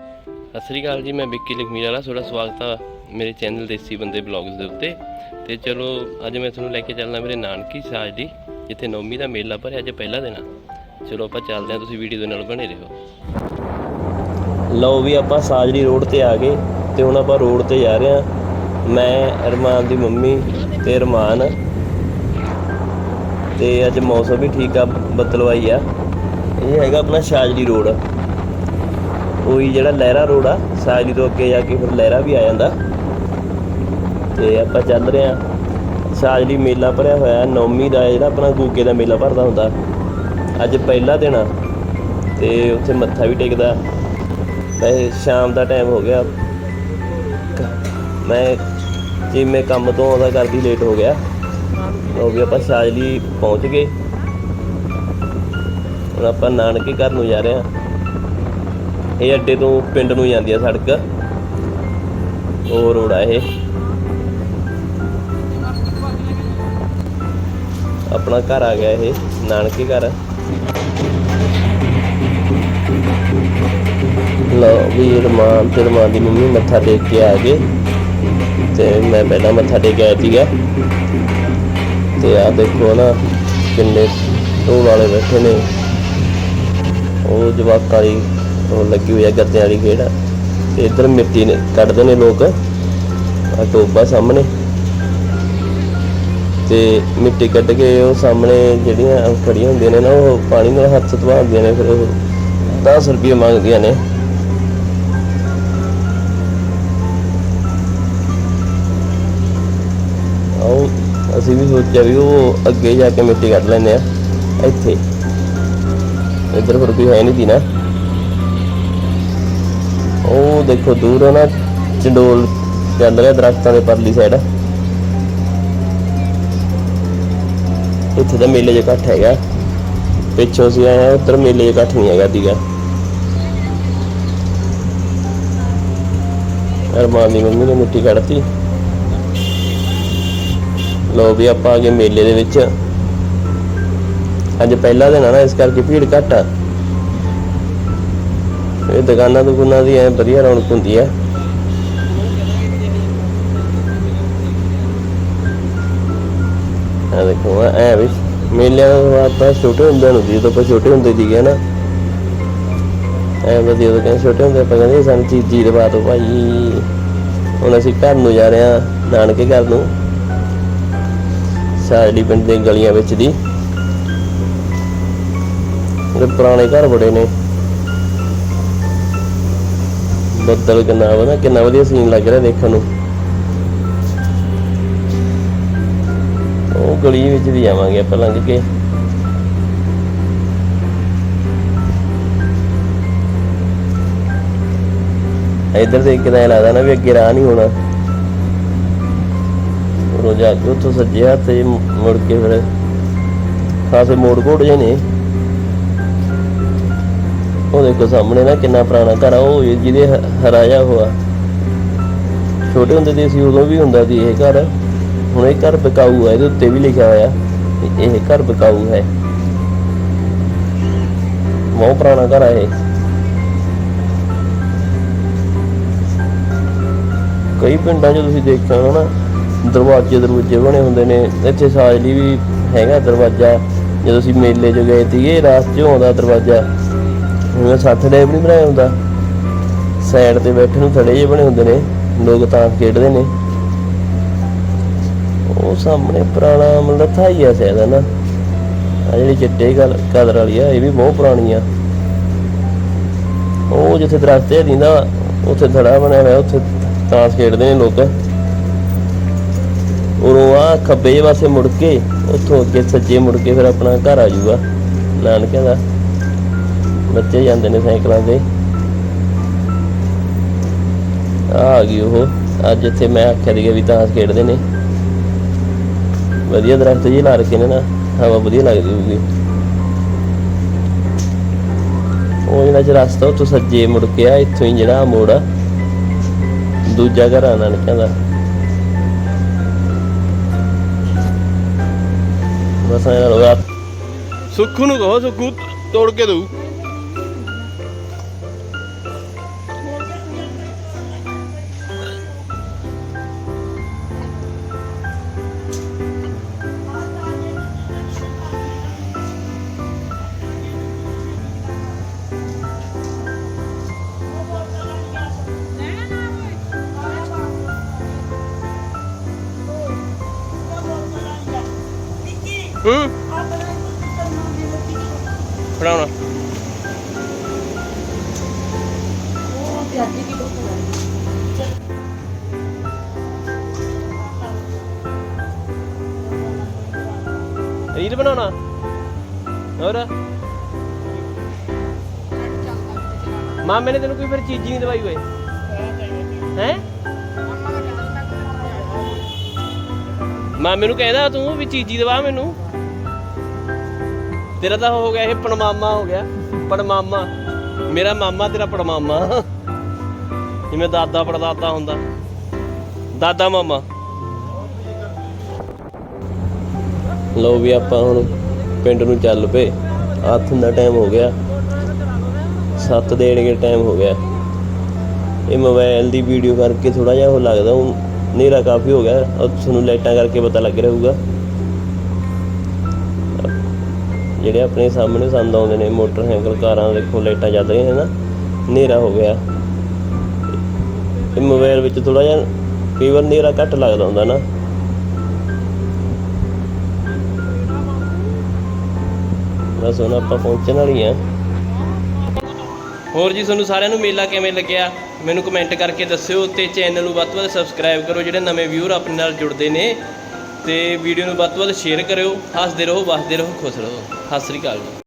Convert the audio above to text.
ਸਤਿ ਸ੍ਰੀ ਅਕਾਲ ਜੀ, ਮੈਂ ਵਿੱਕੀ ਲਖਮੀਰ ਵਾਲਾ। ਤੁਹਾਡਾ ਸਵਾਗਤ ਆ ਮੇਰੇ ਚੈਨਲ ਦੇਸੀ ਬੰਦੇ ਬਲੌਗਸ ਦੇ ਉੱਤੇ। ਤੇ ਚਲੋ, ਅੱਜ ਮੈਂ ਤੁਹਾਨੂੰ ਲੈ ਕੇ ਚੱਲਣਾ ਮੇਰੇ ਨਾਨਕੀ ਸਾਜ ਦੀ, ਜਿੱਥੇ ਨੌਮੀ ਦਾ ਮੇਲਾ ਭਰਿਆ ਅੱਜ ਪਹਿਲਾ ਦਿਨ ਆ। ਚਲੋ, ਆਪਾਂ ਚੱਲਦੇ ਹਾਂ ਤੁਸੀਂ ਵੀਡੀਓ ਦੇ ਨਾਲ ਬਣੇ ਰਹੋ। ਲਓ ਵੀ, ਆਪਾਂ ਸਾਜਰੀ ਰੋਡ ਤੇ ਆ ਗਏ ਤੇ ਹੁਣ ਆਪਾਂ ਰੋਡ ਤੇ ਜਾ ਰਹੇ ਹਾਂ ਮੈਂ, ਅਰਮਾਨ ਦੀ ਮੰਮੀ ਤੇ ਅਰਮਾਨ। ਤੇ ਅੱਜ ਮੌਸਮ ਵੀ ਠੀਕ ਆ, ਬੱਦਲਵਾਈ ਆ। ਇਹ ਹੈਗਾ ਆਪਣਾ ਸ਼ਾਜਲੀ ਰੋਡ। ਉਹੀ ਜਿਹੜਾ ਲਹਿਰਾ ਰੋਡ ਆ ਸਾਜਲੀ ਤੋਂ ਅੱਗੇ ਜਾ ਕੇ ਫਿਰ ਲਹਿਰਾ ਵੀ ਆ ਜਾਂਦਾ। ਤੇ ਆਪਾਂ ਚੱਲ ਰਹੇ ਆ ਸਾਜਲੀ ਮੇਲਾ ਭਰਿਆ ਹੋਇਆ ਨੌਮੀ ਦਾ ਜਿਹੜਾ ਆਪਣਾ ਗੂਗੇ ਦਾ ਮੇਲਾ ਭਰਦਾ ਹੁੰਦਾ। ਅੱਜ ਪਹਿਲਾ ਦਿਨ ਆ, ਤੇ ਉੱਥੇ ਮੱਥਾ ਵੀ ਟੇਕਦਾ। ਵੈਸੇ ਸ਼ਾਮ ਦਾ ਟਾਈਮ ਹੋ ਗਿਆ। ਮੈਂ ਜਿਵੇਂ ਕੰਮ ਤੋਂ ਆਉਂਦਾ ਕਰਦੀ ਲੇਟ ਹੋ ਗਿਆ। ਉਹ ਵੀ ਆਪਾਂ ਸਾਜਲੀ ਪਹੁੰਚ ਗਏ। ਹੁਣ ਆਪਾਂ ਨਾਨਕੇ ਘਰ ਨੂੰ ਜਾ ਰਹੇ ਹਾਂ। ਇਹ ਅੱਡੇ ਤੋਂ ਪਿੰਡ ਨੂੰ ਜਾਂਦੀ ਆ ਸੜਕ। ਉਹ ਰੋਡ ਆ ਇਹ। ਆਪਣਾ ਘਰ ਆ ਗਿਆ ਇਹ, ਨਾਨਕੇ ਘਰ। ਲਓ ਵੀ ਰਮਾਨ ਤੇ ਰਮਾਨ ਦੀ ਮੰਮੀ ਮੱਥਾ ਟੇਕ ਕੇ ਆ ਗਏ। ਤੇ ਮੈਂ ਪਹਿਲਾਂ ਮੱਥਾ ਟੇਕ ਆਇਆ ਸੀਗਾ। ਤੇ ਆ ਦੇਖੋ ਨਾ ਕਿੰਨੇ ਢੋਲ ਵਾਲੇ ਬੈਠੇ ਨੇ। ਉਹ ਜਵਾਕਾਂ ਵਾਲੀ ਉਹ ਲੱਗੀ ਹੋਈ ਹੈ ਗੱਤਿਆਂ ਵਾਲੀ ਖੇਡ ਤੇ ਇੱਧਰ ਮਿੱਟੀ ਨੇ ਕੱਢਦੇ ਨੇ ਲੋਕ। ਆ ਟੋਬਾ ਸਾਹਮਣੇ। ਤੇ ਮਿੱਟੀ ਕੱਢ ਕੇ ਉਹ ਸਾਹਮਣੇ ਜਿਹੜੀਆਂ ਖੜੀਆਂ ਹੁੰਦੀਆਂ ਨੇ ਨਾ, ਉਹ ਪਾਣੀ ਨਾਲ ਹੱਥ ਧਵਾਉਂਦੀਆਂ ਨੇ, ਫਿਰ ਉਹ 10 ਰੁਪਏ ਮੰਗਦੀਆਂ ਨੇ। ਆਓ, ਅਸੀਂ ਵੀ ਸੋਚਿਆ ਵੀ ਉਹ ਅੱਗੇ ਜਾ ਕੇ ਮਿੱਟੀ ਕੱਢ ਲੈਂਦੇ ਆ। ਇੱਥੇ। ਇੱਧਰ ਫਿਰ ਕੋਈ ਹੈ ਨਹੀਂ ਦੀ ਨਾ। ਉਹ ਦੇਖੋ ਦੂਰ ਹੈ ਨਾ, ਚੰਡੋਲ ਚੱਲ ਰਿਹਾ ਦਰਖਤਾਂ ਦੇ ਪਰਲੀ ਸਾਈਡ ਇੱਥੇ ਤਾਂ ਮੇਲੇ 'ਚ ਇਕੱਠ ਹੈਗਾ ਪਿੱਛੋਂ ਅਸੀਂ ਆਏ ਆ, ਉੱਧਰ ਮੇਲੇ 'ਚ ਇਕੱਠ ਨਹੀਂ ਹੈਗਾ ਦੀਗਾ ਅਰਮਾਨ ਦੀ ਮੰਮੀ ਨੇ ਮਿੱਟੀ ਕੱਢਤੀ। ਲੋ ਵੀ ਆਪਾਂ ਆ ਗਏ ਮੇਲੇ ਦੇ ਵਿੱਚ ਅੱਜ ਪਹਿਲਾ ਦਿਨ ਆ ਨਾ, ਇਸ ਕਰਕੇ ਭੀੜ ਘੱਟ ਆ। ਇਹ ਦੁਕਾਨਾਂ ਦੁਕਾਨਾਂ ਦੀ ਐ ਵਧੀਆ ਰੌਣਕ ਹੁੰਦੀ ਹੈ। ਆ ਦੇਖੋ ਐ ਵੀ ਮੇਲਿਆਂ ਦਾ ਆਪਾਂ ਛੋਟੇ ਹੁੰਦੇ ਨੂੰ ਜਦੋਂ ਆਪਾਂ ਛੋਟੇ ਹੁੰਦੇ ਸੀਗੇ ਨਾ ਐ ਵਧੀਆ ਜਦੋਂ ਕਹਿੰਦੇ ਛੋਟੇ ਹੁੰਦੇ ਆਪਾਂ ਕਹਿੰਦੇ ਸਾਨੂੰ ਚੀਜ਼ੀ ਦਵਾ ਦਿਓ ਭਾਈ। ਹੁਣ ਅਸੀਂ ਘਰ ਨੂੰ ਜਾ ਰਹੇ ਆ ਨਾਨਕੇ ਘਰ ਨੂੰ। ਸਾਡੀ ਪਿੰਡ ਦੇ ਗਲੀਆਂ ਵਿੱਚ ਦੀ। ਪੁਰਾਣੇ ਘਰ ਬੜੇ ਨੇ। ਬੱਦਲ ਕਿੰਨਾ ਵਾ ਕਿੰਨਾ ਵਧੀਆ ਸੀਨ ਲੱਗ ਰਿਹਾ ਦੇਖਣ ਨੂੰ। ਉਹ ਗਲੀ ਵਿੱਚ ਦੀ ਜਾਵਾਂਗੇ ਆਪਾਂ ਲੰਘ ਕੇ। ਇੱਧਰ ਦੇਖ ਕੇ ਤਾਂ ਲੱਗਦਾ ਨਾ ਵੀ ਅੱਗੇ ਰਾਹ ਨਹੀਂ ਹੋਣਾ। ਉਰੋਂ ਜਾ ਕੇ ਉੱਥੋਂ ਸੱਜੇ ਹੱਥ ਜੇ ਮੁੜ ਕੇ ਫਿਰ ਖਾਸੇ ਮੋੜ ਘੋੜ ਜੇ ਨੇ। ਉਹ ਦੇਖੋ ਸਾਹਮਣੇ ਨਾ ਕਿੰਨਾ ਪੁਰਾਣਾ ਘਰ ਆ, ਉਹ ਜਿਹਦੇ ਹਰਾਇਆ ਹੋਇਆ ਛੋਟੇ ਹੁੰਦੇ ਤੇ ਸੀ ਉਦੋਂ ਵੀ ਹੁੰਦਾ ਸੀ ਇਹ ਘਰ। ਹੁਣ ਇਹ ਘਰ ਬਕਾਊ ਹੈ ਇਹਦੇ ਉੱਤੇ ਵੀ ਲਿਖਿਆ ਹੋਇਆ ਇਹ ਘਰ ਬਕਾਊ ਹੈ। ਬਹੁਤ ਪੁਰਾਣਾ ਘਰ ਹੈ ਇਹ। ਕਈ ਪਿੰਡਾਂ 'ਚ ਤੁਸੀਂ ਦੇਖਿਆ ਹੋਣਾ ਨਾ, ਦਰਵਾਜ਼ੇ ਦਰਵਾਜ਼ੇ ਬਣੇ ਹੁੰਦੇ ਨੇ। ਇੱਥੇ ਸਾਜਲੀ ਵੀ ਹੈਗਾ ਦਰਵਾਜ਼ਾ। ਜਦੋਂ ਅਸੀਂ ਮੇਲੇ 'ਚ ਗਏ ਸੀਗੇ ਰਾਸਤੇ ਚ ਆਉਂਦਾ ਦਰਵਾਜ਼ਾ। ਹੁਣ ਸੱਥ ਦੇ ਵੀ ਨਹੀਂ ਬਣਾਇਆ ਹੁੰਦਾ। ਸਾਈਡ ਤੇ ਬੈਠੇ ਨੂੰ ਥੜੇ ਜਿਹੇ ਬਣੇ ਹੁੰਦੇ ਨੇ, ਲੋਕ ਤਾਂ ਖੇਡਦੇ ਨੇ। ਉਹ ਸਾਹਮਣੇ ਪੁਰਾਣਾ ਮਤਲਬ ਥਾਈ ਆ ਨਾ। ਆ ਜਿਹੜੀ ਚਿੱਟੇ ਕਲ- ਕਲਰ ਵਾਲੀ ਆ, ਇਹ ਵੀ ਬਹੁਤ ਪੁਰਾਣੀ ਆ। ਉਹ ਜਿੱਥੇ ਦਰਖਤ ਹੈ ਦਿੰਦਾ, ਉੱਥੇ ਥੜਾ ਬਣਿਆ ਹੋਇਆ, ਉੱਥੇ ਤਾਸ਼ ਖੇਡਦੇ ਨੇ ਲੋਕ। ਉਰੋਂ ਆ ਖੱਬੇ ਪਾਸੇ ਮੁੜ ਕੇ, ਉੱਥੋਂ ਅੱਗੇ ਸੱਜੇ ਮੁੜ ਕੇ ਫਿਰ ਆਪਣਾ ਘਰ ਆ ਜਾਊਗਾ, ਨਾਨਕਿਆਂ ਦਾ। ਬੱਚੇ ਜਾਂਦੇ ਨੇ ਸਾਈਕਲਾਂ ਤੇ। ਆ ਗਈ ਉਹ। ਅੱਜ ਇੱਥੇ ਮੈਂ ਆਖਿਆ ਸੀਗਾ ਵੀ ਤਾਸ਼ ਖੇਡਦੇ ਨੇ। ਵਧੀਆ ਦਰਖਤ ਜੀ ਲਾ ਰੱਖੇ ਨੇ ਨਾ, ਹਵਾ ਵਧੀਆ ਲੱਗਦੀ ਹੋਊਗੀ। ਉਹ ਜਿਹੜਾ ਚ ਰਸਤਾ ਉੱਥੋਂ ਸੱਜੇ ਮੁੜ ਕੇ ਆ, ਇੱਥੋਂ ਹੀ ਜਿਹੜਾ ਮੋੜ ਆ। ਦੂਜਾ ਘਰ ਆ ਨਾਨਕਿਆਂ ਦਾ। ਬਸ ਐਂ ਨਾਲ ਸੁੱਖੂ ਨੂੰ ਕਹੋ, ਸੁੱਖੂ ਤੋੜ ਕੇ ਦਊ। ਹੂੰ? ਫੜਾਉਣਾ ਰੀਲ ਬਣਾਉਣਾ। ਹੋਰ? ਮਾਮੇ ਨੇ ਤੈਨੂੰ ਕੋਈ ਫਿਰ ਚੀਜ਼ ਨਹੀਂ ਦਵਾਈ ਓਏ। ਹੈ? ਮਾਮੇ ਨੂੰ ਕਹਿੰਦਾ ਤੂੰ ਵੀ ਚੀਜ਼ੀ ਦਵਾ ਮੈਨੂੰ। ਤੇਰਾ ਤਾਂ ਹੋ ਗਿਆ ਇਹ ਪਣਮਾਮਾ ਹੋ ਗਿਆ ਪਣਮਾਮਾ ਮੇਰਾ ਮਾਮਾ ਤੇਰਾ ਪੜਮਾਮਾ ਜਿਵੇਂ ਦਾਦਾ ਪੜਦਾਦਾ ਹੁੰਦਾ। ਦਾਦਾ ਮਾਮਾ। ਲੋ ਵੀ ਆਪਾਂ ਹੁਣ ਪਿੰਡ ਨੂੰ ਚੱਲ ਪਏ। ਹੱਥ ਦਾ ਟਾਈਮ ਹੋ ਗਿਆ। 7 ਦੇਣਗੇ ਟਾਈਮ ਹੋ ਗਿਆ। ਇਹ ਮੋਬਾਈਲ ਦੀ ਵੀਡੀਓ ਕਰਕੇ ਥੋੜਾ ਜਿਹਾ ਉਹ ਲੱਗਦਾ ਹੁਣ ਹਨੇਰਾ ਕਾਫੀ ਹੋ ਗਿਆ। ਉਹ ਤੁਹਾਨੂੰ ਲਾਈਟਾਂ ਕਰਕੇ ਪਤਾ ਲੱਗ ਰਿਹਾ ਹੋਊਗਾ। ਜਿਹੜੇ ਆਪਣੇ ਸਾਹਮਣੇ ਸੰਦ ਆਉਂਦੇ ਨੇ, ਮੋਟਰਸਾਈਕਲ, ਕਾਰਾਂ, ਦੇਖੋ ਲਾਈਟਾਂ ਜਲ ਰਹੀਆਂ ਨੇ ਨਾ, ਹਨੇਰਾ ਹੋ ਗਿਆ। ਇਹ ਮੋਬਾਈਲ ਵਿੱਚ ਥੋੜਾ ਜਿਹਾ ਕਈ ਵਾਰ ਹਨੇਰਾ ਘੱਟ ਲੱਗਦਾ ਹੁੰਦਾ ਨਾ। ਬਸ ਹੁਣ ਆਪਾਂ ਪਹੁੰਚਣ ਵਾਲੀ ਆ ਹੋਰ ਜੀ ਤੁਹਾਨੂੰ ਸਾਰਿਆਂ ਨੂੰ ਮੇਲਾ ਕਿਵੇਂ ਲੱਗਿਆ? ਮੈਨੂੰ ਕਮੈਂਟ ਕਰਕੇ ਦੱਸਿਓ ਤੇ ਚੈਨਲ ਨੂੰ ਵੱਧ ਤੋਂ ਵੱਧ ਸਬਸਕ੍ਰਾਈਬ ਕਰੋ, ਜਿਹੜੇ ਨਵੇਂ ਵਿਊਅਰ ਆਪਣੇ ਨਾਲ ਜੁੜਦੇ ਨੇ। ਤੇ ਵੀਡੀਓ ਨੂੰ ਵੱਧ ਤੋਂ ਵੱਧ ਸ਼ੇਅਰ ਕਰਿਓ। ਹੱਸਦੇ ਰਹੋ, ਵਸਦੇ ਰਹੋ, ਖੁਸ਼ ਰਹੋ। ਸਤਿ ਸ੍ਰੀ ਅਕਾਲ ਜੀ।